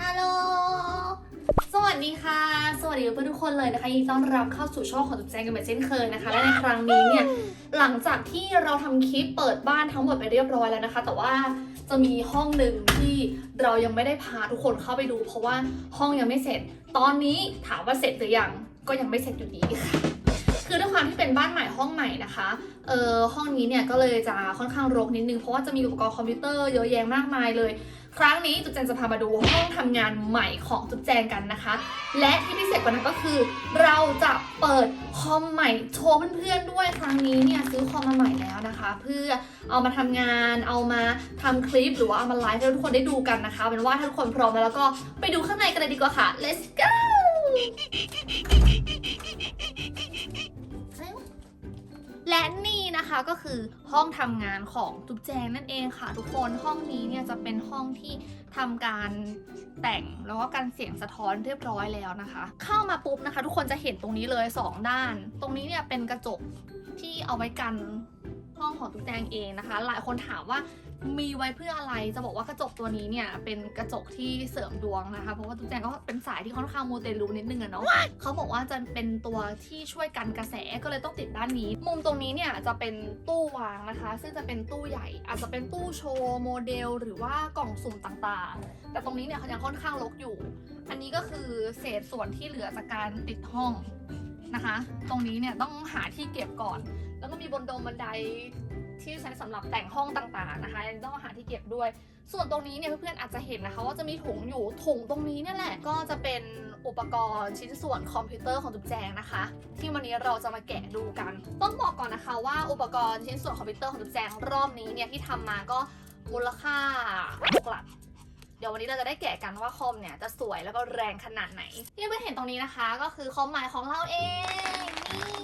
ฮัลโหล สวัสดีค่ะ สวัสดีเพื่อนทุกคนเลยนะคะยินดีต้อนรับเข้าสู่ช่องของตุ๊กแจงกันเหมือนเช่นเคยนะคะ และในครั้งนี้เนี่ย หลังจากที่เราทำคลิปเปิดบ้านทั้งหมดไปเรียบร้อยแล้วนะคะ แต่ว่าจะมีห้องหนึ่งที่เรายังไม่ได้พาทุกคนเข้าไปดู เพราะว่าห้องยังไม่เสร็จ ตอนนี้ถามว่าเสร็จหรือยัง ก็ยังไม่เสร็จอยู่ดีค่ะ คือด้วยความที่เป็นบ้านใหม่ห้องใหม่นะคะ เออห้องนี้เนี่ยก็เลยจะค่อนข้างรกนิดนึงเพราะว่าจะมีอุปกรณ์คอมพิวเตอร์เยอะแยะมากมายเลย ครั้งนี้จุ๊บแจงจะพามาดูห้องทำงานใหม่ของจุ๊บแจงกันนะคะ และที่พิเศษกว่านั้นก็คือ เราจะเปิดคอมใหม่โชว์เพื่อนๆด้วยครั้งนี้เนี่ยซื้อคอมมาใหม่แล้วนะคะ เพื่อเอามาทำงานเอามาทำคลิปหรือว่าเอามาไลฟ์ให้ทุกคนได้ดูกันนะคะเป็นว่าถ้าทุกคนพร้อมแล้วแล้วก็ไปดูข้างในกันเลยดีกว่าค่ะ let's go และนี่ นะคะก็คือห้องทำงานของจุ๊บแจงนั่นเองค่ะ ทุกคนห้องนี้เนี่ยจะเป็นห้องที่ทำการแต่งแล้วก็การเสียงสะท้อนเรียบร้อยแล้วนะคะ เข้ามาปุ๊บนะคะ ทุกคนจะเห็นตรงนี้เลยสองด้าน ตรงนี้เนี่ยเป็นกระจกที่เอาไว้กันห้องของจุ๊บแจงเองนะคะ หลายคนถามว่า มีไว้เพื่ออะไร จะบอกว่ากระจกตัวนี้เนี่ยเป็นกระจกที่เสริมดวงนะคะ เพราะว่าจุ๊บแจงก็เป็นสายที่ค่อนข้างมูเตลูนิดนึงอะเนาะเขาบอกว่าจะเป็นตัวที่ช่วยกันกระแสก็เลยต้องติดด้านนี้ มุมตรงนี้เนี่ยจะเป็นตู้วางนะคะ ซึ่งจะเป็นตู้ใหญ่ อาจจะเป็นตู้โชว์โมเดล หรือว่ากล่องสุ่มต่างๆ แต่ตรงนี้เนี่ยเขายังค่อนข้างรกอยู่ อันนี้ก็คือเศษส่วนที่เหลือจากการติดห้องนะคะ ตรงนี้เนี่ยต้องหาที่เก็บก่อน แล้วก็มีบนดงบันได ที่ใช้สำหรับแต่งห้องต่างๆนะคะต้องหาที่เก็บด้วย ส่วนตรงนี้เนี่ยเพื่อนๆอาจจะเห็นนะคะ ว่าจะมีถุงอยู่ถุงตรงนี้เนี่ยแหละก็จะเป็นอุปกรณ์ชิ้นส่วนคอมพิวเตอร์ของจุ๊บแจงนะคะ ที่วันนี้เราจะมาแกะดูกัน ต้องบอกก่อนนะคะว่าอุปกรณ์ชิ้นส่วนคอมพิวเตอร์ของจุ๊บแจงรอบนี้เนี่ยที่ทำมาก็มูลค่าหกหลักเดี๋ยววันนี้เราจะได้แกะกันว่าคอมเนี่ยจะสวยแล้วก็แรงขนาดไหนที่เพื่อนเห็นตรงนี้นะคะ ก็คือคอมใหม่ของเราเองนี่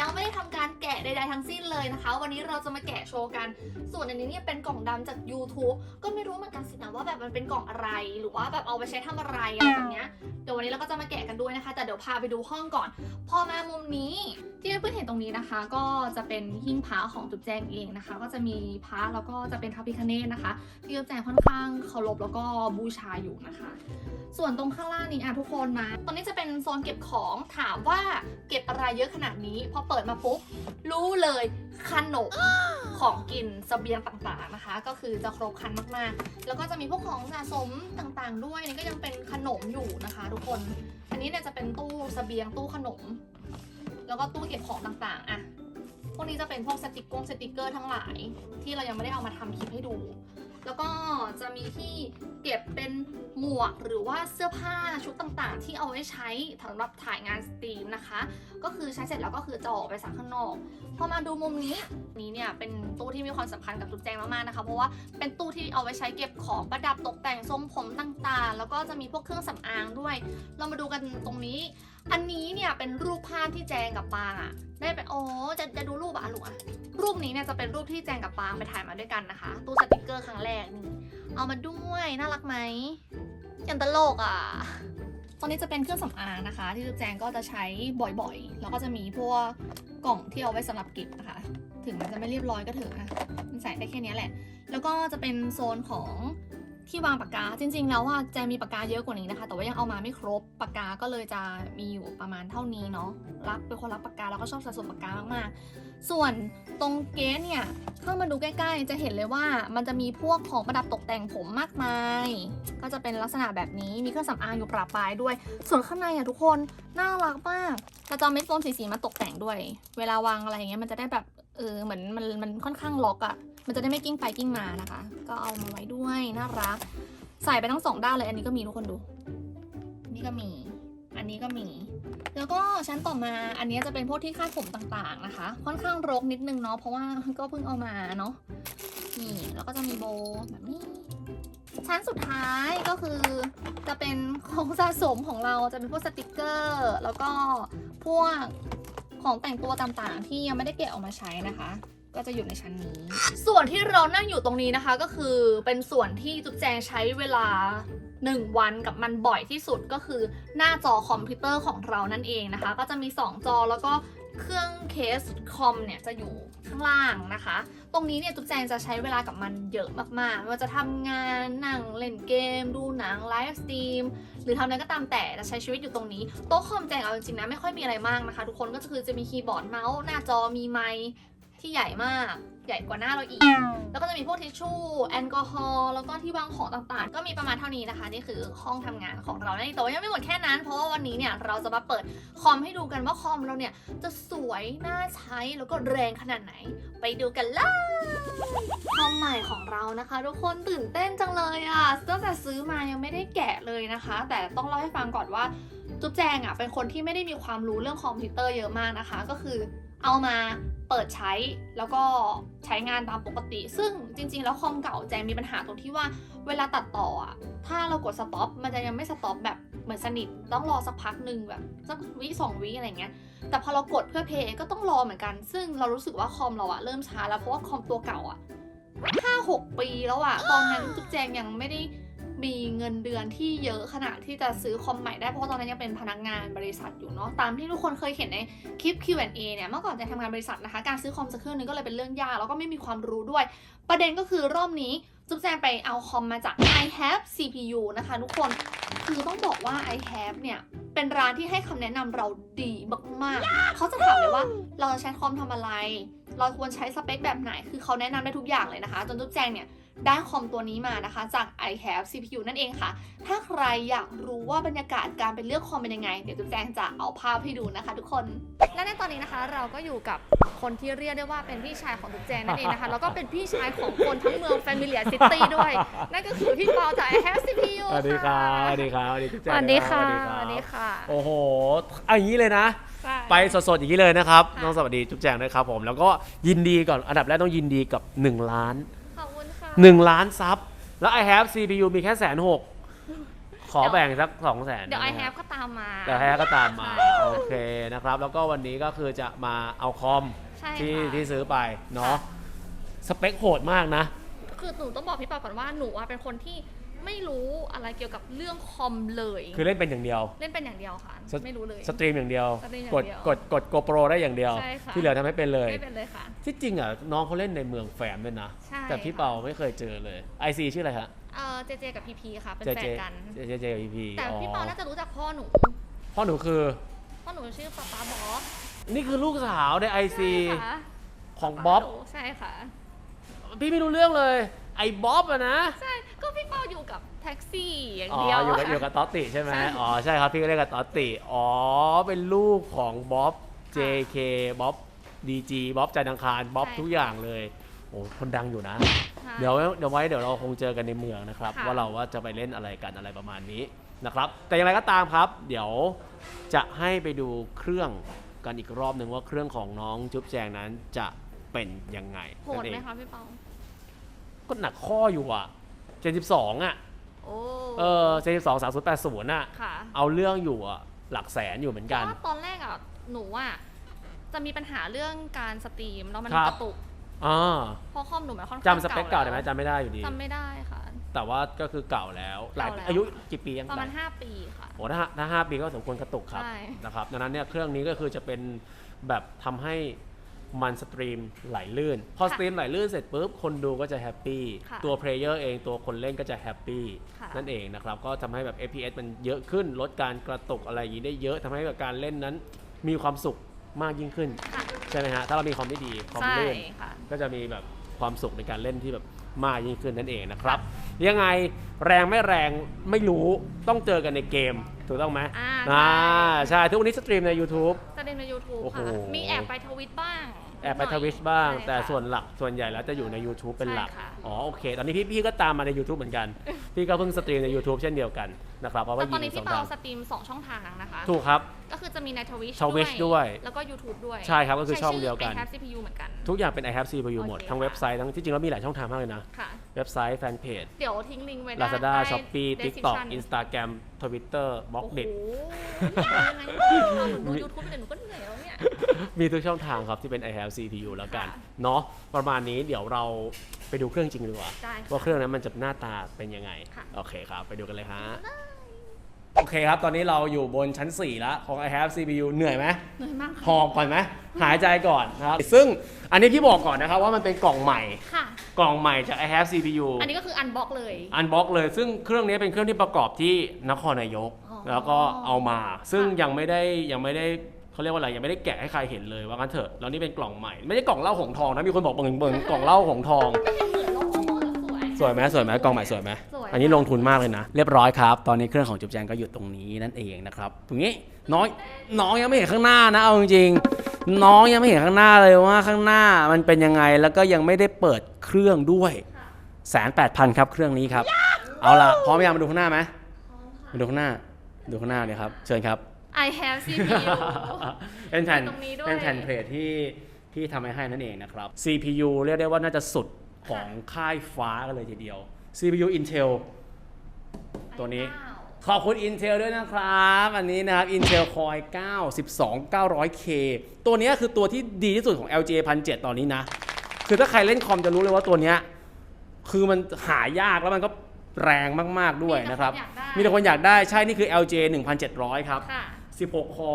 ยังไม่ได้ทำการแกะใดๆทั้งสิ้นเลยนะคะ วันนี้เราจะมาแกะโชว์กัน ส่วนอันนี้เนี่ยเป็นกล่องดำจาก YouTube ก็ไม่รู้เหมือนกันสินะว่าแบบมันเป็นกล่องอะไร หรือว่าแบบเอาไปใช้ทำอะไรอะไรแบบเนี้ยเดี๋ยววันนี้เราก็จะมาแกะกันด้วยนะคะ แต่เดี๋ยวพาไปดูห้องก่อน พอมามุมนี้ที่เพื่อนเห็นตรงนี้นะคะ ก็จะเป็นหิ้งพระของจุ๊บแจงเองนะคะ ก็จะมีพระแล้วก็จะเป็นพระพิคเนตนะคะที่จุ๊บแจงค่อนข้างเคารพแล้วก็บูชาอยู่นะคะ ส่วนตรงข้างล่างนี้อะทุกคนมาตรงนี้จะเป็นโซนเก็บของถามว่าเก็บอะไรเยอะขนาดนี้พอเปิดมาปุ๊บรู้เลยขนมของกินสเสบียงต่างๆนะคะ ก็คือจะครบครันมากๆ แล้วก็จะมีพวกของสะสมต่างๆ ด้วยนี่ก็ยังเป็นขนมอยู่นะคะ ทุกคน อันนี้เนี่ยจะเป็นตู้สเสบียงตู้ขนม แล้วก็ตู้เก็บของต่างๆ อะ พวกนี้จะเป็นพวกสติกเกอร์สติกเกอร์ทั้งหลาย ที่เรายังไม่ได้เอามาทำคลิปให้ดู แล้วก็จะมีที่เก็บเป็นหมวกหรือว่าเสื้อผ้าชุดต่างๆ ที่เอาไว้ใช้สำหรับถ่ายงานสตรีมนะคะ ก็คือใช้เสร็จแล้วก็คือจะออกไปสักข้างนอก พอมาดูมุมนี้นี้เนี่ยเป็นตู้ที่มีความสำคัญกับจุ๊บแจงมากๆนะคะ เพราะว่าเป็นตู้ที่เอาไว้ใช้เก็บของประดับตกแต่งทรงผมต่างๆ แล้วก็จะมีพวกเครื่องสำอางด้วย เรามาดูกันตรงนี้ อันนี้เนี่ยเป็นรูปภาพที่แจงกับปางอะได้ไปโอ้จะจะดูรูปอะลูกอะรูปนี้เนี่ยจะเป็นรูปที่แจงกับปางไปถ่ายมาด้วยกันนะคะ ตู้สติกเกอร์ครั้งแรกนี่เอามาด้วยน่ารักไหมยังตลกอะตอนนี้จะเป็นเครื่องสำอางนะคะ ที่แจงก็จะใช้บ่อยๆ แล้วก็จะมีพวกกล่องที่เอาไว้สำหรับเก็บนะคะ ถึงมันจะไม่เรียบร้อยก็เถอะอะมันใส่ได้แค่นี้แหละ แล้วก็จะเป็นโซนของ ที่วางปากกาจริง ๆ แล้วว่าแจมีปากกาเยอะกว่านี้นะคะ แต่ว่ายังเอามาไม่ครบปากกาก็เลยจะมีอยู่ประมาณเท่านี้เนาะรักเป็นคนรักปากกาแล้วก็ชอบสะสมปากกามากๆ ส่วนตรงเกสเนี่ยเข้ามาดูใกล้ ๆ จะเห็นเลยว่ามันจะมีพวกของประดับตกแต่งผมมากมาย ก็จะเป็นลักษณะแบบนี้มีเครื่องสำอางอยู่ปราปรายด้วย ส่วนข้างในอะทุกคนน่ารักมากเราจอเม็ดโฟมสีๆมาตกแต่งด้วย เวลาวางอะไรอย่างเงี้ยมันจะได้แบบเออเหมือนมันมันค่อนข้างล็อกอะ มันจะได้ไม่กิ้งไปกิ้งมานะคะ ก็เอามาไว้ด้วยน่ารัก ใส่ไปทั้งสองด้านเลย อันนี้ก็มีทุกคนดูนนี้ก็มี อันนี้ก็มี แล้วก็ชั้นต่อมาอันนี้จะเป็นพวกที่คาดผมต่างๆนะคะ ค่อนข้างรกนิดนึงเนาะเพราะว่าก็เพิ่งเอามาเนาะนี่แล้วก็จะมีโบแบบนี้ชั้นสุดท้ายก็คือจะเป็นของสะสมของเราจะเป็นพวกสติกเกอร์ แล้วก็พวกของแต่งตัวต่างๆ ที่ยังไม่ได้แกะออกมาใช้นะคะ ก็จะอยู่ในชั้นนี้ ส่วนที่เรานั่งอยู่ตรงนี้นะคะ ก็คือเป็นส่วนที่จุ๊บแจงใช้เวลา 1 วันกับมันบ่อยที่สุดก็คือหน้าจอคอมพิวเตอร์ของเรานั่นเองนะคะ ก็จะมี 2 จอแล้วก็เครื่องเคสคอมเนี่ยจะอยู่ข้างล่างนะคะ ตรงนี้เนี่ยจุ๊บแจงจะใช้เวลากับมันเยอะมากๆไม่ว่าจะทำงานนั่งเล่นเกม ดูหนังไลฟ์สตรีมหรือทำอะไรก็ตามแต่จะใช้ชีวิตอยู่ตรงนี้ โต๊ะคอมแจงเอาจริงๆนะไม่ค่อยมีอะไรมากนะคะ ทุกคนก็คือจะมีคีย์บอร์ดเมาส์หน้าจอมีไมค์ ที่ใหญ่มากใหญ่กว่าหน้าเราอีก แล้วก็จะมีพวกทิชชู่แอลกอฮอล์แล้วก็ที่วางของต่างๆ ก็มีประมาณเท่านี้นะคะ นี่คือห้องทำงานของเรานั่นแต่ว่ายังไม่หมดแค่นั้น เพราะว่าวันนี้เนี่ยเราจะมาเปิดคอมให้ดูกันว่าคอมเราเนี่ยจะสวยน่าใช้แล้วก็แรงขนาดไหน ไปดูกันเลยคอมใหม่ของเรานะคะ ทุกคนตื่นเต้นจังเลยอะ่ะตั้งแต่ซื้อมายังไม่ได้แกะเลยนะคะ แต่ต้องเล่าให้ฟังก่อนว่าจุ๊บแจงอะ่ะเป็นคนที่ไม่ได้มีความรู้เรื่องคอมพิวเตอร์เยอะมากนะคะ ก็คือ เอามาเปิดใช้แล้วก็ใช้งานตามปกติ ซึ่งจริง ๆ แล้วคอมเก่าแจงมีปัญหาตรงที่ว่าเวลาตัดต่ออะถ้าเรากดสต็อปมันจะยังไม่สต็อปแบบเหมือนสนิท ต้องรอสักพักหนึ่งแบบสักวิสองวิอะไรเงี้ยแต่พอเรากดเพื่อเพย์ก็ต้องรอเหมือนกัน ซึ่งเรารู้สึกว่าคอมเราอะเริ่มช้าแล้วเพราะว่าคอมตัวเก่าอะห้าหกปีแล้วอะตอนนั้นจุ๊บแจงยังไม่ได้ มีเงินเดือนที่เยอะขนาดที่จะซื้อคอมใหม่ได้เพราะตอนนั้นยังเป็นพนักงานบริษัทอยู่เนาะตามที่ทุกคนเคยเห็นในคลิป Q&A เนี่ยเมื่อก่อนจะทำงานบริษัทนะคะการซื้อคอมสักเครื่องนึงก็เลยเป็นเรื่องยากแล้วก็ไม่มีความรู้ด้วย ประเด็นก็คือรอบนี้จุ๊บแจงไปเอาคอมมาจาก i have CPU นะคะทุกคนคือต้องบอกว่า i have เนี่ยเป็นร้านที่ให้คำแนะนำเราดีมากๆเขาจะถามเลยว่าเราจะใช้คอมทำอะไร เราควรใช้สเปคแบบไหน คือเขาแนะนำได้ทุกอย่างเลยนะคะ จนจุ๊บแจงเนี่ย ได้คอมตัวนี้มานะคะจาก i have CPU นั่นเองค่ะ ถ้าใครอยากรู้ว่าบรรยากาศการไปเลือกคอมเป็นยังไง เดี๋ยวจุ๊บแจงจะเอาภาพให้ดูนะคะ ทุกคน และในตอนนี้นะคะ เราก็อยู่กับคนที่เรียกได้ว่าเป็นพี่ชายของจุ๊บแจงนั่นเองนะคะ แล้วก็เป็นพี่ชายของคนทั้งเมือง Familiar City ด้วย นั่นก็คือพี่เปาจาก i have CPU สวัสดีครับสวัสดีครับสวัสดีทุกสท่านวัสดีค่ะรับสวัสดีค่ะ โอ้โหเอาอย่างนี้เลยนะใช่ไปสดๆอย่างนี้เลยนะครับค่ะน้องสวัสดีจุ๊บแจงด้วยครับผมแล้วก็ยินดีก่อนอันดับแรกต้องยินดีกับ 1 ล้าน ขอบคุณค่ะ1ล้านซับ แล้ว I have CPU มีแค่แสนหก ขอเดี๋ยวแบ่งสัก2 0 0แสนเดี๋ยว i have ก็ตามมาแต่แฮก็ตามมาใช่โอเคนะครับ แล้วก็วันนี้ก็คือจะมาเอาคอมใช่ที่ค่ะ ที่ซื้อไปเนาะ สเปคโหดมากนะ คือหนูต้องบอกพี่เปาก่อนว่าหนูอะเป็นคนที่ ไม่รู้อะไรเกี่ยวกับเรื่องคอมเลย คือเล่นเป็นอย่างเดียว เล่นเป็นอย่างเดียวค่ะสไม่รู้เลย สตรีมอย่างเดียว สตรีมอย่างกดเดียวกดกดโกโปรได้อย่างเดียว ใช่ค่ะ ที่เหลือทำให้เป็นเลย ไม่เป็นเลยค่ะ ที่จริงอะน้องเขาเล่นในเมืองแฝมด้วยนะ ใช่แต่พี่ค่ะ เปาไม่เคยเจอเลย IC ชื่ออะไรฮะเออเจเจกับพีพีค่ะ เป็นเจแฟเจนกัน เจเจเจกับพีพีแต่พี่เปาน่าจะรู้จักพ่อหนูพ่อหนูคือ พ่อหนูชื่อป๊าป๊าบอสนี่คือลูกสาวใน IC ใช่ค่ะของบ๊อบ หนูใช่ค่ะ พี่ไม่รู้เรื่องเลย ไอ้บ๊อบอะนะ ใช่ ก็พี่เปาอยู่กับแท็กซี่อย่างอ๋อเดียวอยู่กับะอยู่กับต๊อตติใช่ไหมใช่อ๋อใช่ครับพี่ก็เรียกกับต๊อตติอ๋อเป็นลูกของบ๊อบ JK บ๊อบ DG บ๊อบจันทร์อังคารบ๊อบใช่ทุกอย่างเลยโอ้คนดังอยู่นะใช่เดี๋ยวเดี๋ยวไว้เดี๋ยวเราคงเจอกันในเมืองนะครับ ค่ะ ว่าเราว่าจะไปเล่นอะไรกันอะไรประมาณนี้นะครับ แต่อย่างไรก็ตามครับ เดี๋ยวจะให้ไปดูเครื่องกันอีกรอบหนึ่งว่าเครื่องของน้องจุ๊บแจงนั้นจะเป็นยังไงโหดนั่นไหมเองคะพี่เปา ก็หนักข้ออยู่อะ72อะโอ้เออ72 3080อะ ค่ะเอาเรื่องอยู่อะหลักแสนอยู่เหมือนเพกัน ราะว่าตอนแรกอะหนูอะจะมีปัญหาเรื่องการสตรีมแล้วมันครับ กระตุกอ่าเพราะคอมหนูมันค่อนข้างจำสเปคเก่าได้ไหมแล้วจำไม่ได้อยู่ดี จำไม่ได้ค่ะ แต่ว่าก็คือเก่าแล้วหลายเก่าแล้ว อายุกี่ปียังประมาณหลาย5ปีค่ะ โอ้ถ้าถ้าห้าปีก็สมควรกระตุกครับใช่ นะครับดังนั้นเนี่ยเครื่องนี้ก็คือจะเป็นแบบทำให้ มันสตรีมไหลลื่น พอสตรีมไหลลื่นเสร็จปุ๊บ คนดูก็จะแฮปปี้ค่ะตัวเพลเยอร์เองตัวคนเล่นก็จะแฮปปี้ค่ะนั่นเองนะครับ ก็ทำให้แบบ FPS มันเยอะขึ้น ลดการกระตุกอะไรอย่างนี้ได้เยอะทำให้แบบการเล่นนั้น มีความสุขมากยิ่งขึ้นค่ะใช่ไหมฮะ ถ้าเรามีคอมที่ดีคอมใช่ลื่นค่ะก็จะมีแบบความสุขในการเล่นที่แบบมากยิ่งขึ้นนั่นเองนะครับ ยังไงแรงไม่แรงไม่รู้ต้องเจอกันในเกม ถูกต้องไหมอ่าอ่าใช่ใช่ทุกวันนี้สตรีมใน YouTube สตรีมใน YouTube โอ้โห ค่ะ มีแอบไปทวิตบ้างแอบไปนิดหทน่อยวิชบ้าง ใช่แต่ค่ะ ส่วนหลักส่วนใหญ่แล้วจะอยู่ใน YouTube เป็นหลัก ใช่ค่ะ อ๋อโอเค ตอนนี้พี่พี่ก็ตามมาใน YouTube เหมือนกัน พี่ก็เพิ่งสตรีมใน YouTube เช่นเดียวกัน นะครับเพราะว่าแต่ตอนยินี้งสอพี่งเปาทางสตรีม 2 ช่องทางนะคะ ถูกครับ ก็คือจะมีในทวิช Twitch ด้วยแล้วก็ YouTube ด้วยใช่ครับก็คือช่องเดียวกัน ใช้ชื่ i CPU เหมือนกัน ทุกอย่างเป็น i have CPU หมด โอเค ทั้งค่ะเว็บไซต์ทั้งที่จริงแล้วมีหลายช่องทางมากเลยนะ ค่ะ เว็บไซต์แฟนเพจ เดี๋ยวทิ้งลิงก์ไว้ได้ Lazada ใต้ Shopee TikTok description Instagram Twitter b l o โอ้ g โห d i t ยังไงเราหนูดู YouTube แต่หนูก็เหนื่อยแล้วเนี่ย มีทุกช่องทางครับที่เป็น i have CPU แล้วกัน ค่ะเนาะประมาณนี้เดี๋ยวเราไปดูเครื่องจริงดีกว่า ได้ค่ะว่าเครื่องนั้นมันจะหน้าตาเป็นยังไง ค่ะ โอเคครับ ไปดูกันเลยฮะ โอเคครับ ตอนนี้เราอยู่บนชั้น 4 แล้วของ i have CPU เหนื่อยไหมเหนื่อยมากค่ะหอบก่อนไหมหายใจก่อนนะครับ ซึ่งอันนี้พี่บอกก่อนนะครับว่ามันเป็นกล่องใหม่ ค่ะ กล่องใหม่จาก i have CPU อันนี้ก็คืออันบ็อกเลย อันบ็อกเลย ซึ่งเครื่องนี้เป็นเครื่องที่ประกอบที่นครนายก อ๋อแล้วก็เอามา ซึ่งค่ะ ยังไม่ได้ยังไม่ได้เขาเรียกว่าอะไรยังไม่ได้แกะให้ใครเห็นเลยว่างั้นเถอะแล้วนี่เป็นกล่องใหม่ไม่ใช่กล่องเหล้าหงทองนะมีคนบอกเบิ่งเบิ่งกล่องเหล้าหงทองก็ยังเหมือนโลโก้แล้วสวย สวยไหมสวยไหมกล่องใหม่สวยไหมสวย อันนี้ลงทุนมากเลยนะ เรียบร้อยครับ ตอนนี้เครื่องของจุ๊บแจงก็อยู่ตรงนี้นั่นเองนะครับตรงนี้น้องน้องยังไม่เห็นข้างหน้านะเอาจริงๆน้องยังไม่เห็นข้างหน้าเลยว่าข้างหน้ามันเป็นยังไงแล้วก็ยังไม่ได้เปิดเครื่องด้วยค่ะแสนแปดพันครับเครื่องนี้ครับ เอาล่ะพร้อมยังมาดูข้างหน้าไหมพร้อมค่ะมาดูข้างหน้า ดูข้างหน้าเลยครับ เชิญครับ I have CPU เป็นแผ่นตรงนี้ด้วยเป็นแผ่นเพลทที่ที่ทำให้ให้นั่นเองนะครับ CPU เรียกได้ว่าน่าจะสุดของค่ายฟ้ากันเลยทีเดียว CPU Intel ตัวนี้ ขอบคุณ Intel ด้วยนะครับ อันนี้นะครับ Intel Core i9 12 900K ตัวเนี้ยคือตัวที่ดีที่สุดของ LGA 1,700ตอนนี้นะ คือถ้าใครเล่นคอมจะรู้เลยว่าตัวเนี้ยคือมันหายากแล้วมันก็แรงมาก ๆ ด้วยนะครับ มีแต่คนอยากได้ใช่ นี่คือ LGA 1,700 ครับค่ะ16 คอ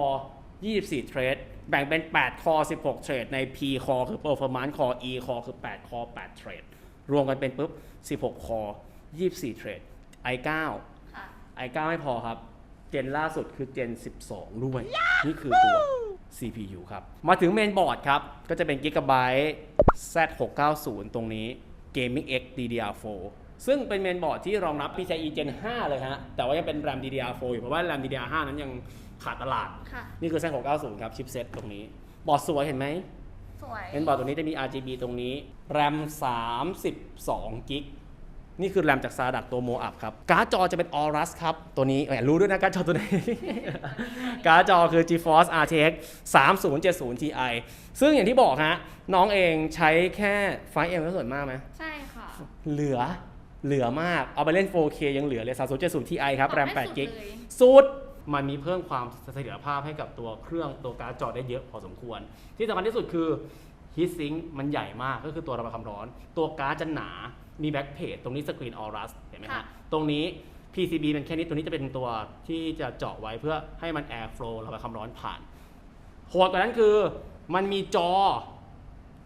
24 เทรด แบ่งเป็น 8 คอ 16 เทรด ใน P คอคือ Performance คอ E คอคือ 8 คอ 8 เทรด รวมกันเป็นปุ๊บ 16 คอ 24 เทรด i9 ค่ะ i9 ไม่พอครับ เจนล่าสุดคือเจน 12 ด้วย นี่คือตัว CPU ครับ มาถึงเมนบอร์ดครับ ก็จะเป็น Gigabyte Z690 ตรงนี้ Gaming X DDR4 ซึ่งเป็นเมนบอร์ดที่รองรับ PCIe Gen 5 เลยฮะ แต่ว่ายังเป็น RAM DDR4 อยู่เพราะว่า RAM DDR5 นั้นยังขาดตลาดค่ะนี่คือ Z690 ครับ ชิปเซ็ตตรงนี้ บอร์ดสวยเห็นไหม สวยเมนบอร์ดตัวนี้จะมี RGB ตรงนี้ RAM 32กิกนี่คือแรมจากซาดัตตัวโมอัพครับ การ์ดจอจะเป็น Aorus ครับ ตัวนี้แหมรู้ด้วยนะการ์ดจอตัวนี้การ์ดจอคือ GeForce RTX 3070 Ti ซึ่งอย่างที่บอกฮะ น้องเองใช้แค่ไฟเอ็มก็ส่วนมากไหมใช่ค่ะ เหลือเหลือมาก เอาไปเล่น 4K ยังเหลือเลย 3070 Ti ครับ แรมบอกไม่8กิกสุดเลยสุด มันมีเพิ่มความเสถียรภาพให้กับตัวเครื่องตัวการ์ดจอได้เยอะพอสมควร ที่สำคัญที่สุดคือฮีทซิงค์มันใหญ่มากก็คือตัวระบายความร้อน ตัวการ์ดจะหนา มีแบ็กเพจตรงนี้สกรีนออรัสเห็นไหมฮะค่ะตรงนี้ PCB เป็นแค่นี้ตัวนี้จะเป็นตัวที่จะเจาะไว้เพื่อให้มัน air flow ระบายความร้อนผ่านโหดกว่านั้นคือมันมีจอ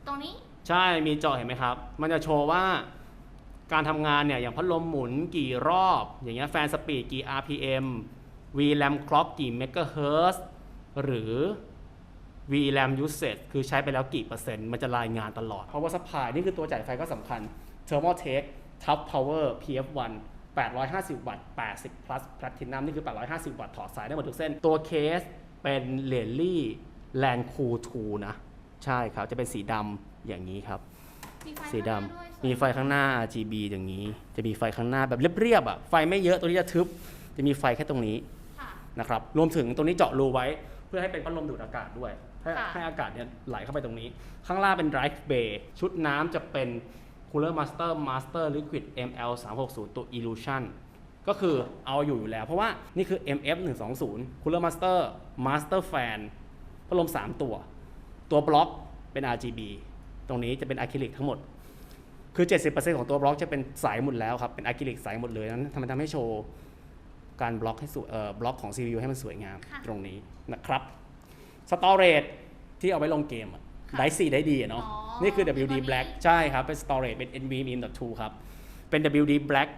ตรงนี้ ใช่มีจอเห็นไหมครับ มันจะโชว์ว่าการทำงานเนี่ยอย่างพัดลมหมุนกี่รอบ อย่างเงี้ยแฟนสปีดกี่ RPM VRAM clock กี่ megahertz หรือ VRAM usage คือใช้ไปแล้วกี่เปอร์เซ็นต์ มันจะรายงานตลอด power supply นี่คือตัวจ่ายไฟก็สำคัญ Thermaltake Top Power PF1 850 วัตต์ 80 plus platinum นี่คือ 850 วัตต์ถอดสายได้หมดทุกเส้น ตัวเคสเป็นเลลี่ Land Cool 2นะ ใช่ครับ จะเป็นสีดำอย่างนี้ครับมีไฟสีดำข้างหน้าด้วยมีไฟข้างหน้า RGB อย่างนี้ จะมีไฟข้างหน้าแบบเรียบๆอะ ไฟไม่เยอะตัวนี้จะทึบ จะมีไฟแค่ตรงนี้ค่ะ นะครับรวมถึงตรงนี้เจาะรูไว้เพื่อให้เป็นพัดลมดูดอากาศด้วย ให้ค่ะ ให้อากาศเนี่ยไหลเข้าไปตรงนี้ ข้างล่างเป็น drive bay ชุดน้ำจะเป็น cooler master master liquid ml 360ตัว illusion ก็คือเอาอยู่อยู่แล้ว เพราะว่านี่คือ mf 120 cooler master master fan พัดลม 3 ตัว ตัวบล็อกเป็น RGB ตรงนี้จะเป็นอะคริลิกทั้งหมด คือ 70%ของตัวบล็อกจะเป็นใสหมดแล้วครับ เป็นอะคริลิกใสหมดเลยนั้นทำมันทำให้โชว์ การบล็อกให้สวยเอ่อบล็อกของ CPU ให้มันสวยงามค่ะตรงนี้นะครับสตอเรจที่เอาไว้ลงเกมอะค่ะได้สีได้ดีอะเนาะอ๋อนี่คือตัว WD นี้ Black ใช่ครับ เป็น storage เป็น NVMe.2 ครับ เป็น WD Black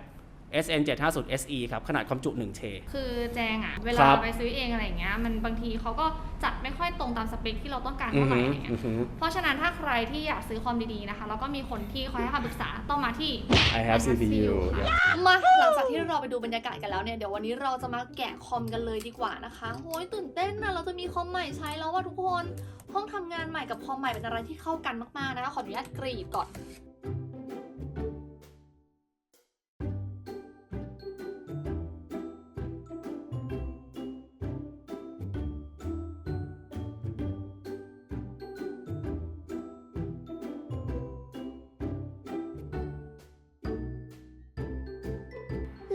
SN 750 SE ครับ ขนาดความจุ1เทคือแจงอะเวครัลาบไปซื้อเองอะไรอย่างเงี้ยมันบางทีเขาก็จัดไม่ค่อยตรงตามสเปคที่เราต้องการอือเท่าไหร่หืออะไรเงี้อืยอหือเพราะฉะนั้นถ้าใครที่อยากซื้อคอมดีๆนะคะ แล้วก็มีคนที่คอยให้คำปรึกษาต้องมาที่ I have CPU ค่ะมาหลังจากที่เราไปดูบรรยากาศกันแล้วเนี่ย เดี๋ยววันนี้เราจะมาแกะคอมกันเลยดีกว่านะคะโอ้ยตื่นเต้นนะเราจะมีคอมใหม่ใช้แล้วว่าทุกคนห้องทำงานใหม่กับคอมใหม่เป็นอะไรที่เข้ากันมากๆนะคะขออนุญาตกรีดก่อน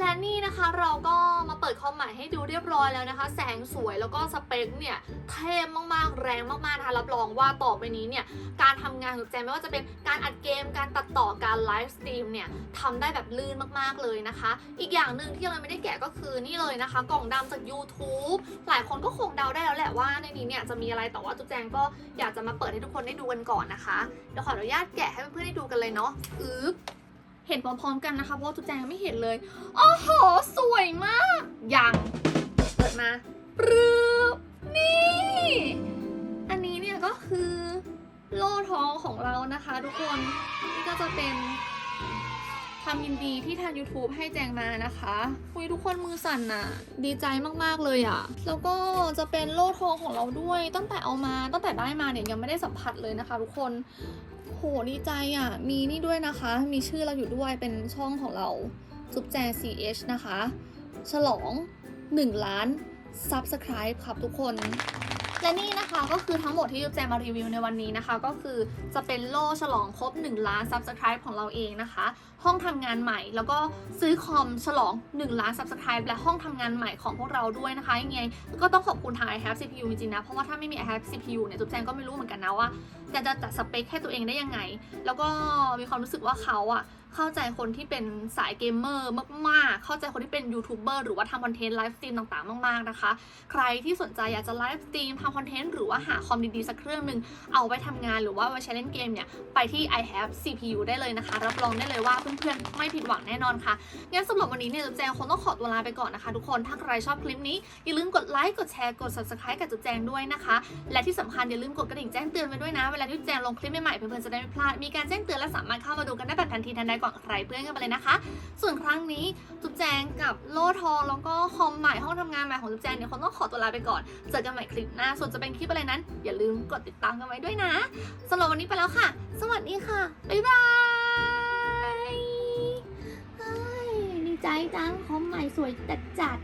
และนี่นะคะเราก็มาเปิดคอมใหม่ให้ดูเรียบร้อยแล้วนะคะ แสงสวยแล้วก็สเปคเนี่ยเทพมากๆแรงมากๆนะคะรับรองว่าต่อไปนี้เนี่ยการทำงานของแจมไม่ว่าจะเป็นการอัดเกม การตัดต่อการไลฟ์สตรีมเนี่ยทำได้แบบลื่นมากๆเลยนะคะ อีกอย่างหนึ่งที่เราไม่ได้แกะก็คือนี่เลยนะคะ กล่องดำจาก YouTube หลายคนก็คงเดาได้แล้วแหละว่าในนี้เนี่ยจะมีอะไรแต่ว่าจุ๊บแจงก็อยากจะมาเปิดให้ทุกคนได้ดูกันก่อนนะคะเดี๋ยวขออนุญาตแกะให้เพื่อนๆได้ดูกันเลยเนาะอึ๊บ เห็นพร้อมๆกันนะคะเพราะจุ๊แจงยังไม่เห็นเลยโอ้โหสวยมากยังเปิดมาปรึบนี่ อันนี้เนี่ยก็คือโล่ทองของเรานะคะ ทุกคนนี่ก็จะเป็น ความยินดีที่ทาง YouTube ให้แจงมานะคะคุยทุกคนมือสั่นน่ะ ดีใจมากๆเลยอะ่ะ แล้วก็จะเป็นโล่ทองของเราด้วย ตั้งแต่เอามา ตั้งแต่ได้มาเนี่ยยังไม่ได้สัมผัสเลยนะคะ ทุกคน โหดีใจอะ มีนี่ด้วยนะคะ มีชื่อเราอยู่ด้วย เป็นช่องของเราจุ๊บแจง CH นะคะ ฉลอง 1 ล้าน Subscribe ครับทุกคน และนี่นะคะก็คือทั้งหมดที่จุ๊บแจมารีวิวในวันนี้นะคะ ก็คือจะเป็นโล่ฉลองครบ 1 ล้าน Subscribe ของเราเองนะคะ ห้องทำงานใหม่แล้วก็ซื้อคอมฉลอง 1 ล้าน Subscribe และห้องทำงานใหม่ของพวกเราด้วยนะคะยังไงก็ต้องขอบคุณทาง i have CPU จริงๆนะ เพราะว่าถ้าไม่มี i have CPU เนี่ยจุ๊บแจงก็ไม่รู้เหมือนกันนะว่าจะจะจัดสเปคให้ตัวเองได้ยังไง แล้วก็มีความรู้สึกว่าเขาอะ เข้าใจคนที่เป็นสายเกมเมอร์มากๆ เข้าใจคนที่เป็นยูทูบเบอร์หรือว่าทำคอนเทนต์ไลฟ์สตรีมต่างๆ มากๆนะคะ ใครที่สนใจอยากจะไลฟ์สตรีมทำคอนเทนต์หรือว่าหาคอมดีๆ สักเครื่องหนึ่งเอาไว้ทำงานหรือว่าไว้ใช้เล่นเกมเนี่ย ไปที่ i have CPU ได้เลยนะคะ รับรองได้เลยว่าเพื่อนๆ ไม่ผิดหวังแน่นอนค่ะ งั้นสำหรับวันนี้เนี่ยจุ๊แจงคงต้องขอตัวลาไปก่อนนะคะ ทุกคน ถ้าใครชอบคลิปนี้อย่าลืมกดไลค์กดแชร์กด subscribe กับจุ๊แจงด้วยนะคะ และที่สำคัญอย่าลืมกดกระดิ่งแจ้งเตือนไว้ด้วยนะ เวลาที่จุ๊แจงลงคลิปใหม่ๆเพื่อนๆจะได้ไม่พลาดมีการแจ้งเตือนและสามารถเข้ามาดูกันได้แบบทันทีทันใดก่อนใครเพื่อนกันไปเลยนะคะ ส่วนครั้งนี้จุ๊บแจงกับโล่ทองแล้วก็คอมใหม่ห้องทำงานใหม่ของจุ๊บแจงเนี่ยคงต้องขอตัวลาไปก่อน เจอกันใหม่คลิปหน้า ส่วนจะเป็นคลิปอะไรนั้น อย่าลืมกดติดตามกันไว้ด้วยนะสำหรับวันนี้ไปแล้วค่ะ สวัสดีค่ะ บ๊ายบายดีใจจังคอมใหม่สวยจัดจัด